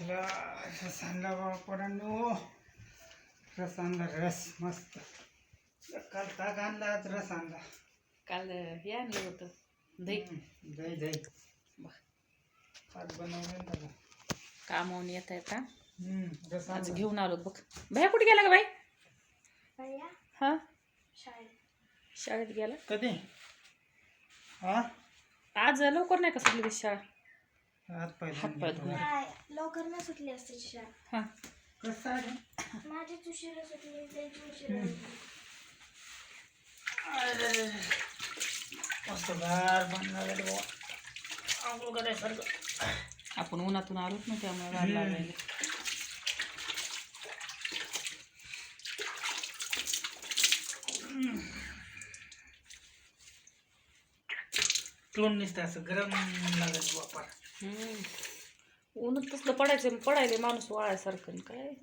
चला रस आणला बाबा पोरांनो. रस आणला रस मस्त. काल ताक आणला आज रस आणला काल हे आणलं होतं. दही. हम्म, दही दही. आज बनवलं त्याला. कामावून येता येता हम्म, रस आज आणला. घेऊन आलो. बघ. भैया कुठे गेला का बाई? हा? शाळेत. गेला. कधी? हा? आज लवकर नाही का सुटली ती शाळा? लवकर नाही सुटली असते शाळा हा. कसं आहे माझीच उशिरा सुटली त्यांची उशिरा सुटली. मस्त गार बनला गेलं बाबा. आंघोळ करायसारखं. आपण उन्हातून आलोच ना त्यामुळे गार लागायला. तोंड नुसतं असं गरम लागत बापा. ऊन तसलं पडायचं पडायले माणूस वाळायसारखं काय?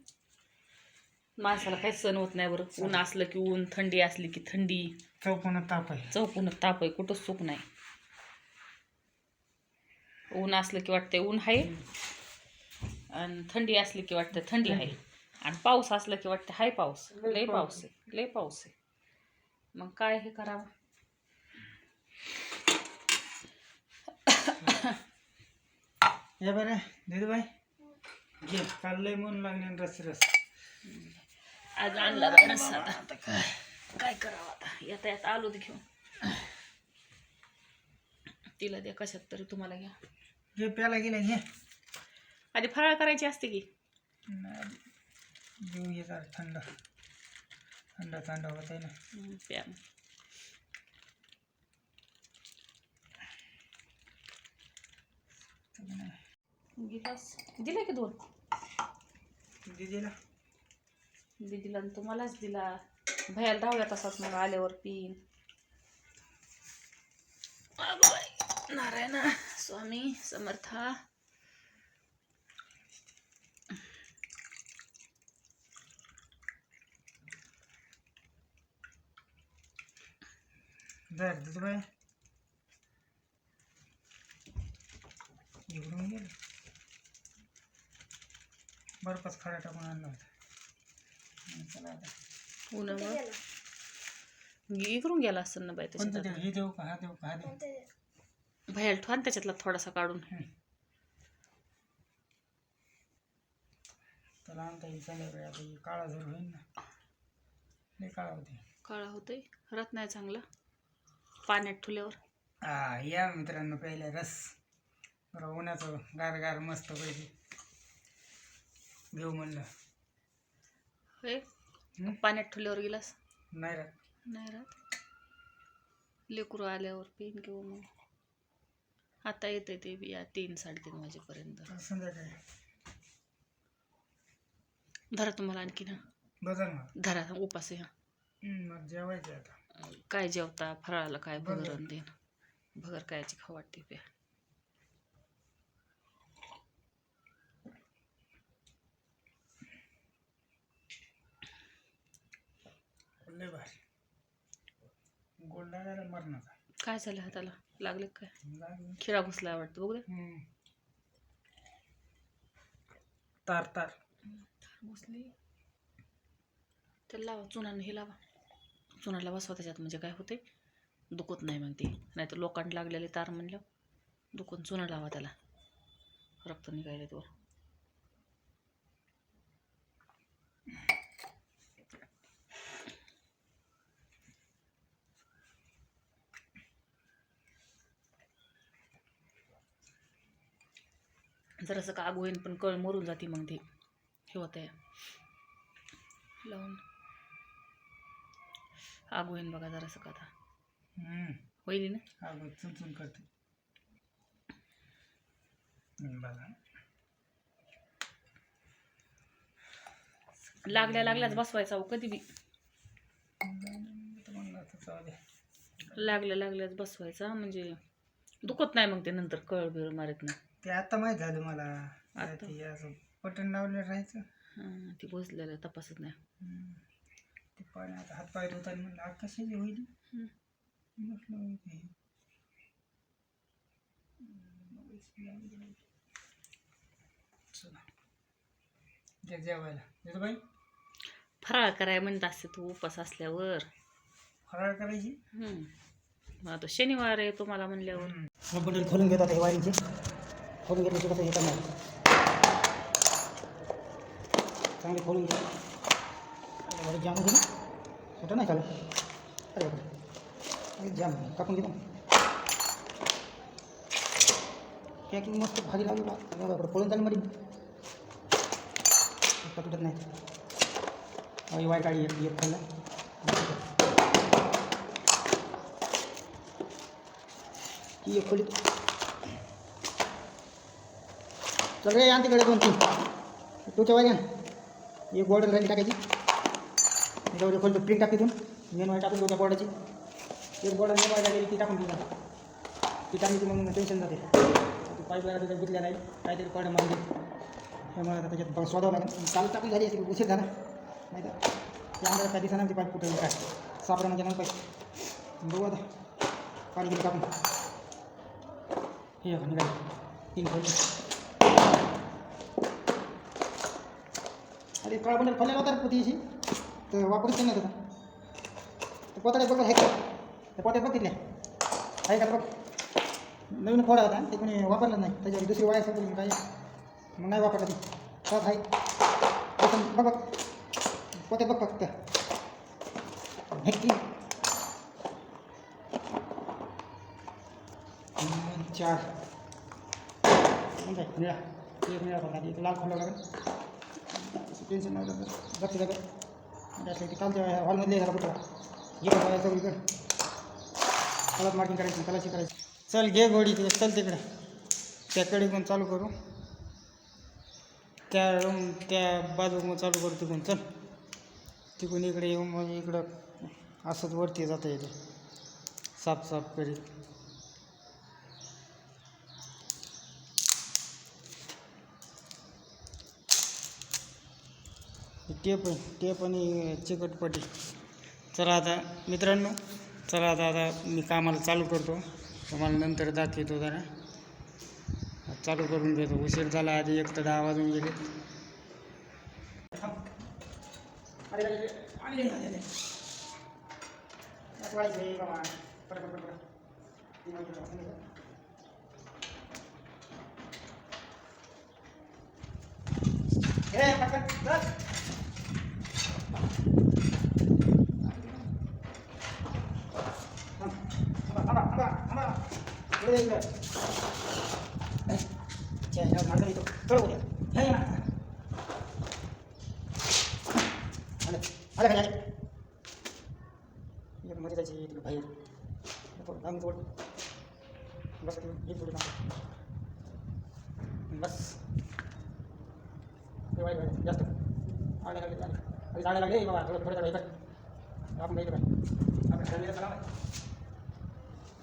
माणसाला काही सण होत नाही बरं. ऊन असलं की ऊन थंडी असली की थंडी. चौकोनात ताप आहे. चौकून ताप आहे. कुठंच सुख नाही. ऊन असलं की वाटतंय ऊन आहे आणि थंडी असली की वाटतं थंडी आहे. आणि पाऊस असला की वाटतं हाय पाऊस. लय पाऊस. आहे. लय पाऊस आहे. मग काय हे करावं? या बरं दिदूबाई. घे काल लय म्हणून लागले रस रस. आज आणला रस्सा आता. काय करावं आता? येता येता आलो ते घेऊन. तिला द्या कशात तरी तुम्हाला घ्या. घे प्याला गेला घे. आधी फराळ करायची असते की? जीव ये जरा थंड. थंड थंड होत आहे ना. हम्म, प्या गिलास दिला की दोन? दिदीला। दिदीला आणि तुम्हालाच दिला। भयाला धावल्या तसाच मग आल्यावर पिन. नारायण स्वामी समर्था. इकडून गेलं बर्फच खडा टाकून आणला होता. चला आता. कुठे उन्हामुळं गेला? इकडून गेला असेल ना बाई कोणतं त्याच्यात देऊ हे देऊ का? हा देऊ का? हा देऊ? भयाला ठेवा ना त्याच्यातला थोडासा काढून. त्याला आणता येईल संध्याकाळी आता हे काळा जर होईल ना लय काळा होते. काळा होतोय? राहत नाही चांगला? पाण्यात ठुल्यावर? हा या मित्रांनो पहिल्या रस. बरं उन्हाचं गार गार मस्त पैकी. घेऊ म्हणलं. होय हं? पाण्यात ठुल्यावर गेलास? नाही राहत. नाही राहत? लेकरू आल्यावर पेन किंवा मग. आता येते ते बी या तीन साडेतीन वाजेपर्यंत. तर संध्याकाळी. धरा तुम्हाला आणखी ना. बदल ना. धरा उपास आहे हं, मग जेवायचं आता. काय जेवता फराळाला काय भगर. भगर देन भगर कायची खाऊ वाटते प्या लय भारी लागायला मरणाचा. काय झालं हाताला? लागले काय? लागलं. खिळा घुसला वाटतं बघ. तार तार. घुसली. त्याला लावा चुनानं हे लावा. चुनाला बसवा त्याच्यात म्हणजे काय होते दुखत नाही मग ते. नाही तर लोकांना लागलेले तार म्हणलं दुखून चुना लावा त्याला. रक्त निघायला तो जरासं का आग होईन पण कळ मरून जाते मग ते. हे होत आहे लावून. आग होईन बघा जरासं का आता. होईल ना? चुनचुन करते. बघा. लागल्या लागल्याच बसवायचा हो कधी बी. लागल्या लागल्याच बसवायचा म्हणजे दुखत नाही मग ते नंतर कळ बिळ मारत नाही ते आता माहीत झालं मला आता? ते असं बटन लावलं राहायचं हां ती बसलेलं तपासत नाही. ते पाण्यात हात पाय धुताना म्हणलं आग कशाची होईल. म्हटलं ते. चला जेवायला येतो बाई फराळ कराय म्हणत असते तू उपास असल्यावर फराळ करायची हम्म. मग आता शनिवार आहे तुम्हाला म्हणल्यावर. हा बंडल खोलून घेतात हे वायरिंगचे खोलून घेतल्याचे कसं हे करणार चांगले खोलून घ्या अरे जाम होते ना? कुठं नाही चालू अरे बापरे. जाम आहे. टाकून घेतो पॅकिंग मस्त भाजी लागली बा. अरे बापरे, पळून मध्ये तुटत नाही. अरे वाय काढी एक एक खाल्ला. ती एक खोली चल रे आण तिकडे दोन तीन। तुझ्या वाय एक बॉर्डर खाली टाकायची खोलतो प्रिंट टाक तिथून मेन वाय टाकून त्या बॉर्डाची एक बॉर्डर मेन वाय लागेल ती टाकून दिला ती टाकली की टेन्शन जाते ती पाईप वगैरे त्याच्यात गुतल्या नाही काहीतरी कॉर्डर मारून त्यामुळे आता चालू टाकून झाली असेल उशीर झाला नाही तर त्या अंदाज काय दिसणार ती पाईप कुठे सापडा म्हणजे नाही गेली टाकून हे बघा तीन खोली अरे काळ बंडल खोल्याला होता रे नाही होता तर पोताड्यात बघ आहे का? त्या पोत्यात आहे का बघ? नवीन खोडा होता. ते कोणी वापरलं नाही. त्याच्यावर दुसरी वायर सापडली काय? मग नाही वापरलं ती. सात आहे. बघ बघ. पोत्यात बघ फक्त. भेटली चार म्हणजे निळा एक मिळा बघा एक लाल खोला लागेल टेन्शन नाही बघते जागा त्यासाठी ते कालच्या हॉलमधले झाला कुठला घे बाबा इकडं कलर मार्किंग करायची कलाची करायची चल घे गोडी तिकडे चल तिकडे त्याकडे पण चालू करू? त्या रूम त्या बाजू मग चालू करू तिकडून? चल. तिकडून इकडे येऊन मग इकडं असंच वरती जाता येते. साफ साफ करीत. टेप टेप आणि चिकटपटी चला आता मित्रांनो चला आता आता मी कामाला चालू करतो. तुम्हाला नंतर दाखवतो जरा. चालू करून घेतो. उशीर झाला आधी एक तर दहा वाजून गेले. मध्ये बस एक थोडी बस ते वाईट वाईट जास्त आले लागले आले आधी जायला लागले बाबा थोडं थोडं थोडं आपण येतो काय आपण फॅमिलीला चला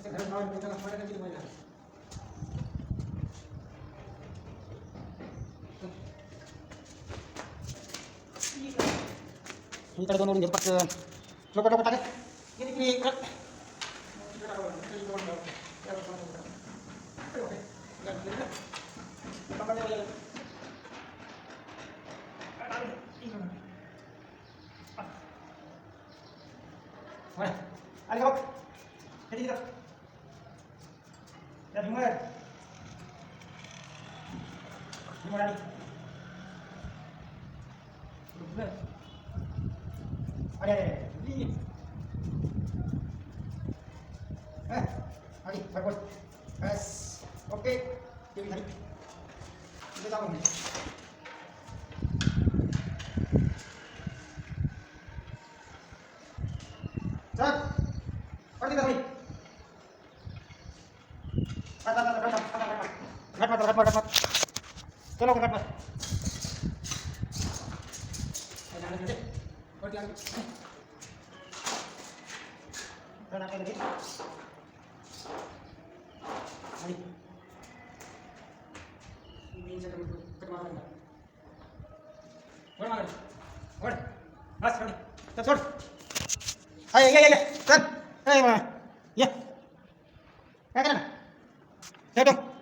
ते घरात नाव आहे, त्याला इकडे दोन वरून घेत पटकन लोक लोक टाकत किती किती आली का बघ किती किती या हिमर हिमर आली अरे अरे अरे Eh, Ali, bagus. Yes. Oke. Jadi tadi. Kita tahu nih. Mat, mat, mat, mat, mat, mat, mat, mat, mat, Tolong, mat, mat. Lagi lagi. Lagi lagi. Mari. Ini saya ketemu lagi. Boleh makan. Boleh. Mas, boleh. Tetap boleh. Ayo, ya, ya, ya. Kan. Ayo, ya. Ya. Ya, kan. ठेव ठेव